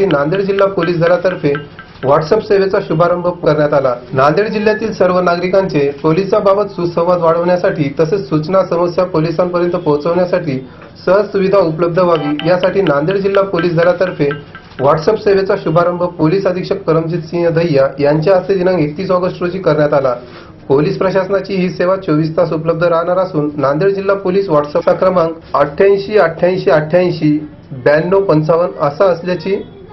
नांदेड जिल्हा पोलीस दलातर्फे व्हॉट्सअप सेवेचा शुभारंभ करण्यात आला. नांदेड जिल्ह्यातील सर्व नागरिकांचे पोलिसांबाबत सुसंवाद वाढवण्यासाठी तसेच सूचना समस्या पोलिसांपर्यंत पोहोचवण्यासाठी सहज सुविधा उपलब्ध व्हावी यासाठी नांदेड जिल्हा पोलीस दलातर्फे व्हॉट्सअप सेवेचा शुभारंभ पोलीस अधीक्षक परमजित सिंह दहिया यांच्या हस्ते दिनांक एकतीस ऑगस्ट रोजी करण्यात आला. पोलीस प्रशासनाची ही सेवा चोवीस तास उपलब्ध राहणार असून नांदेड जिल्हा पोलीस व्हॉट्सअपचा क्रमांक अठ्ठ्याऐंशी अठ्ठ्याऐंशी अठ्ठ्याऐंशी ब्याण्णव पंचावन्न असा असल्याची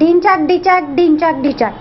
डिंचाक डिचाक ढिंचाक डिचाक